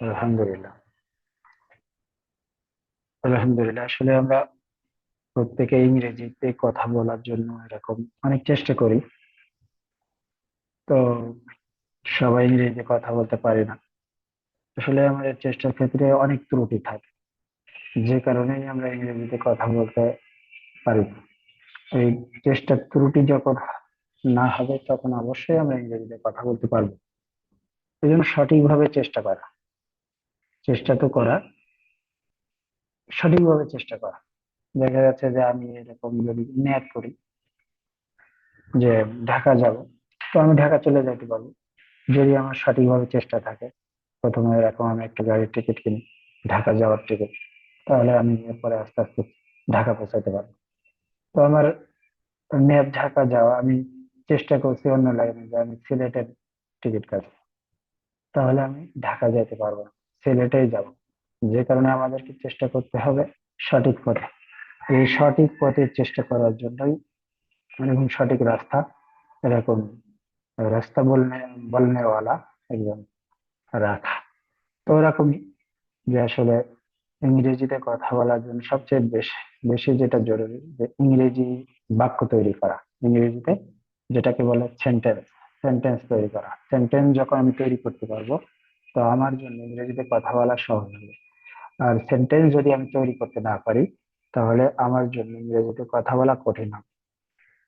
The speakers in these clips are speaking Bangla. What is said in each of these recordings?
আলহামদুলিল্লাহ। আলহামদুলিল্লাহ, আসলে আমরা প্রত্যেকে ইংরেজিতে কথা বলার জন্য এরকম অনেক চেষ্টা করি। তো সবাই ইংরেজিতে কথা বলতে পারে না। আসলে আমাদের চেষ্টার ক্ষেত্রে অনেক ত্রুটি থাকে। যে কারণেই আমরা ইংরেজিতে কথা বলতে পারি এই চেষ্টার ত্রুটি যখন না হবে, তখন অবশ্যই আমরা ইংরেজিতে কথা বলতে পারব। এই জন্য সঠিকভাবে চেষ্টা করা। চেষ্টা তো করা। সঠিকভাবে চেষ্টা করা। দেখা যাচ্ছে যে আমি এরকম যদি ম্যাথ করি যে ঢাকা যাব, তো আমি ঢাকা চলে যেতে পারব। যদি আমার সঠিকভাবে চেষ্টা থাকে, প্রথমে এরকম আমি একটা গাড়ির টিকিট কিনি, ঢাকা যাওয়ার টিকিট তাহলে আমি এরপরে আস্তে আস্তে ঢাকা পৌঁছাতে পারব। তো আমার ম্যাপ ঢাকা যাওয়া, আমি চেষ্টা করছি অন্য লাইনে যে আমি সিলেটের টিকিট কাটবো তাহলে আমি ঢাকা যেতে পারব না। সিলেটেই যাব। যে কারণে আমাদেরকে চেষ্টা করতে হবে সঠিক পথে। এই সঠিক পথে চেষ্টা করার জন্যই এরকম সঠিক রাস্তা। এরকম রাস্তা বলনে বলনেওয়ালা একজন রাখা। তো ওরকমই যে আসলে ইংরেজিতে কথা বলার জন্য সবচেয়ে বেশি বেশি যেটা জরুরি যে ইংরেজি বাক্য তৈরি করা। ইংরেজিতে যেটাকে বলে সেন্টেন্স সেন্টেন্স তৈরি করা। সেন্টেন্স যখন আমি তৈরি করতে পারব তো আমার জন্য ইংরেজিতে কথা বলা সহজ হবে। আর সেন্টেন্স যদি আমি তৈরি করতে না পারি, তাহলে আমার জন্য ইংরেজিতে কথা বলা কঠিন হবে।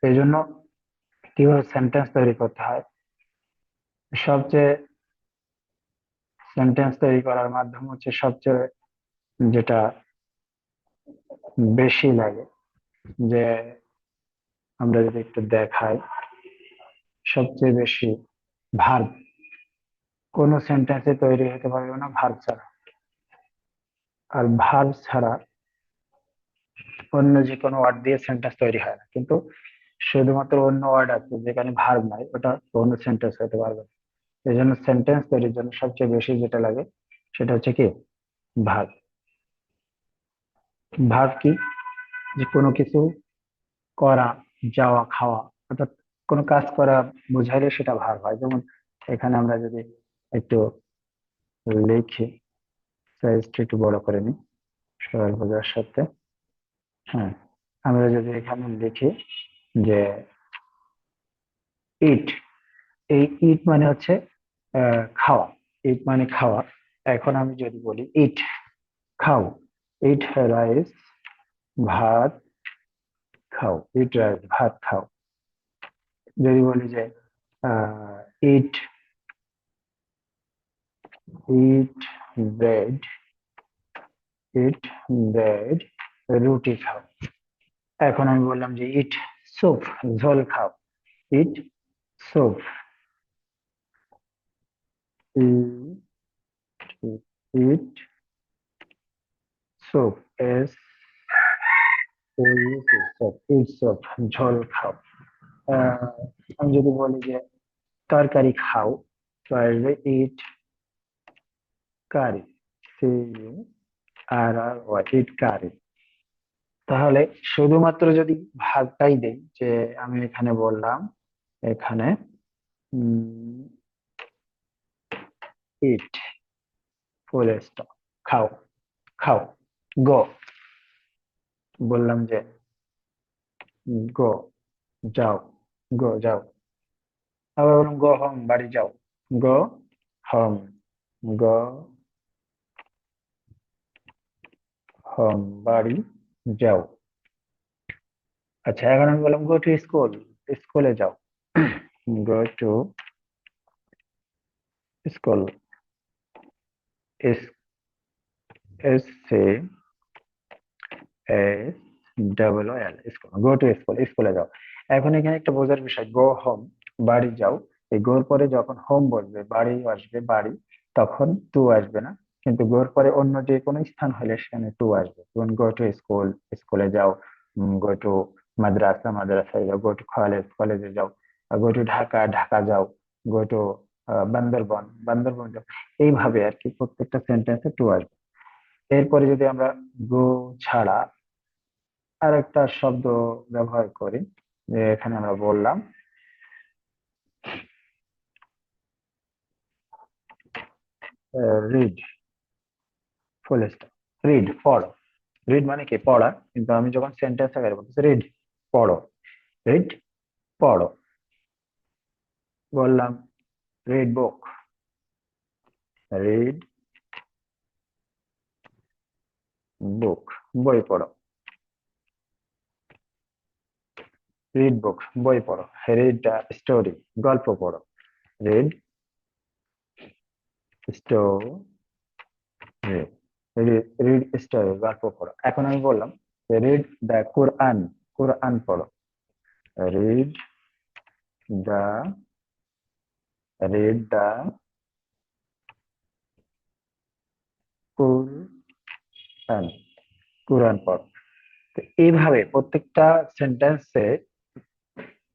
এই জন্য কীভাবে সেন্টেন্স তৈরি করতে হয়? সবচেয়ে সেন্টেন্স তৈরি করার মাধ্যম হচ্ছে সবচেয়ে যেটা বেশি লাগে, যে আমরা যদি একটু দেখাই, সবচেয়ে বেশি ভার্ব কোনো সেন্টেন্সে তৈরি হতে পারবে না ভার্ব ছাড়া। আর ভার্ব ছাড়া অন্য যে কোনো ওয়ার্ড দিয়ে সেন্টেন্স তৈরি হয় না। কিন্তু শুধুমাত্র অন্য ওয়ার্ড আছে, যেখানে ভার্ব নাই, ওটা অন্য সেন্টেন্স হতে পারবে না। এই জন্য সেন্টেন্স তৈরির জন্য সবচেয়ে বেশি যেটা লাগে, সেটা হচ্ছে কি? ভার্ব ভার্ব কি? যে কোনো কিছু করা, যাওয়া, খাওয়া, অর্থাৎ কোনো কাজ করা বোঝাইলে সেটা ভার্ব হয়। যেমন এখানে আমরা যদি একটু লিখি সাইজটা একটু বড় করে নিই সবাই বোঝার সাথে। হ্যাঁ আমরা যদি এখানে লিখি যে ইট এই ইট মানে হচ্ছে খাওয়া। ইট মানে খাওয়া। এখন আমি যদি বলি ইট খাও। ইট রাইস ভাত, খাও। ইট রাইস ভাত, খাও। যদি বলি যে ইট ইট ব্রেড ইট ব্রেড রুটি খাও। এখন আমি বললাম যে ইট স্যুপ ঝোল খাও। Eat soup eat soup S soup eat soup ঝোল খাও। আমি যদি বলি যে তরকারি খাও, তো ইট কারি, C R R why it কারি। তাহলে শুধুমাত্র যদি ভাগটাই দেই, যে আমি এখানে বললাম, এখানে ইট ফুল স্টপ খাও খাও গো বললাম যে গো যাও গো যাও। আবার বললাম গো হোম বাড়ি যাও গো হোম গো হোম বাড়ি যাও আচ্ছা এখন আমি বললাম গো টু স্কুল স্কুলে যাও go to school S S C S double O L school go to school স্কুলে যাও এখন এখানে একটা বোঝার বিষয় গো হোম বাড়ি যাও এই গোর পরে যখন হোম বসবে বাড়ি আসবে বাড়ি তখন টু আসবে না কিন্তু গোর পরে অন্য যে কোনো স্থান হলে সেখানে টু আসবে। যেমন গো টু স্কুল স্কুলে যাও গো টু মাদ্রাসা, মাদ্রাসায় যাও গো টু কলেজ কলেজে যাও গো টু ঢাকা ঢাকা যাও গো টু বান্দরবন বান্দরবন যাও, এইভাবে আর কি প্রত্যেকটা সেন্টেন্সে টু আসবে। এরপরে যদি আমরা গো ছাড়া আর একটা শব্দ ব্যবহার করি, যে এখানে আমরা বললাম রিড ফুল স্টপ রিড পড়ো রিড মানে কি? পড়া। কিন্তু আমি যখন সেন্টেন্স আকারে বলতেছি রিড পড়ো রিড পড়ো বললাম রিড বুক রিড বুক বই পড়ো। রিড বুক বই পড়ো। রিড স্টোরি গল্প পড়ো। রিড স্টোরি রিড স্টোরি গল্প পড়ো। এখন আমি বললাম রিড দ্য কোরআন কোরআন পড়ো। Read the read the Quran Quran পড়ো। তো এইভাবে প্রত্যেকটা সেন্টেন্সে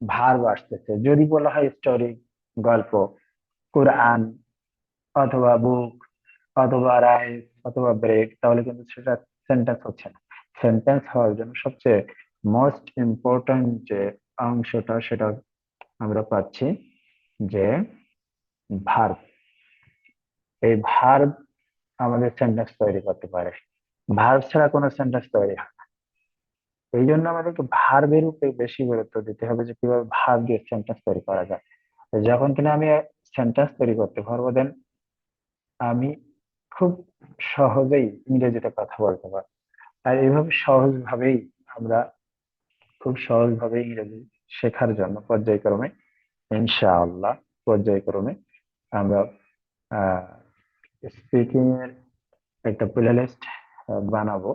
ভার্ব আসতেছে। যদি বলা হয় স্টোরি গল্প কোরআন অথবা বুক অথবা রাইস অথবা ব্রেক তাহলে কিন্তু সেটা সেন্টেন্স হচ্ছে না। সেন্টেন্স হওয়ার জন্য সবচেয়ে মোস্ট ইম্পর্টেন্ট যে অংশটা সেটা আমরা পাচ্ছি যে ভার্ব এই ভার্ব আমাদের সেন্টেন্স তৈরি করতে পারে। ভার্ব ছাড়া কোনো সেন্টেন্স তৈরি হয় না। এই জন্য আমাদেরকে ভার্বের উপরে বেশি গুরুত্ব দিতে হবে যে কীভাবে ভার্ব দিয়ে সেন্টেন্স তৈরি করা যায়। যখন কিনা আমি সেন্টেন্স তৈরি করতে পারব দেন আমি খুব সহজেই ইংরেজিতে কথা বলতে পারব। আর এইভাবে সহজভাবেই আমরা খুব সহজভাবে ইংরেজি শেখার জন্য পর্যায়ক্রমে, ইনশাআল্লাহ পর্যায়ক্রমে আমরা স্পিকিং এর একটা প্লে লিস্ট বানাবো।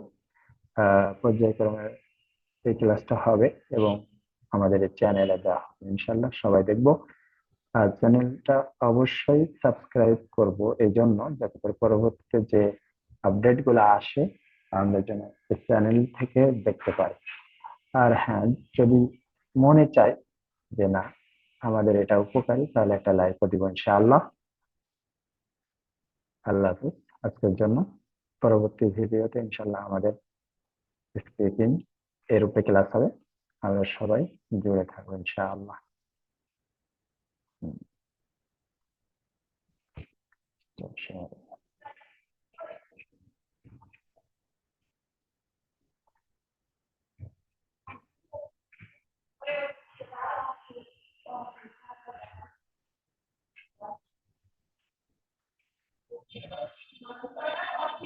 পর্যায়ক্রমে এই ক্লাসটা হবে এবং আমাদের চ্যানেলে দেওয়া হবে। ইনশাল্লাহ সবাই দেখব। আর চ্যানেলটা অবশ্যই সাবস্ক্রাইব করব এই জন্য যাতে করে পরবর্তীতে যে আপডেটগুলো আসে, আমরা যেন চ্যানেল থেকে দেখতে পাই। আর হ্যাঁ যদি মনে চায় যে না, আমাদের এটা উপকারী, তাহলে একটা লাইকও দিব ইনশাআল্লাহ। আল্লাহ আজকের জন্য পরবর্তী ভিডিওতে ইনশাল্লাহ আমাদের স্পিকিং এর উপরে ক্লাস হবে। আমরা সবাই জুড়ে থাকব ইনশাআল্লাহ। হুম। তো, সে-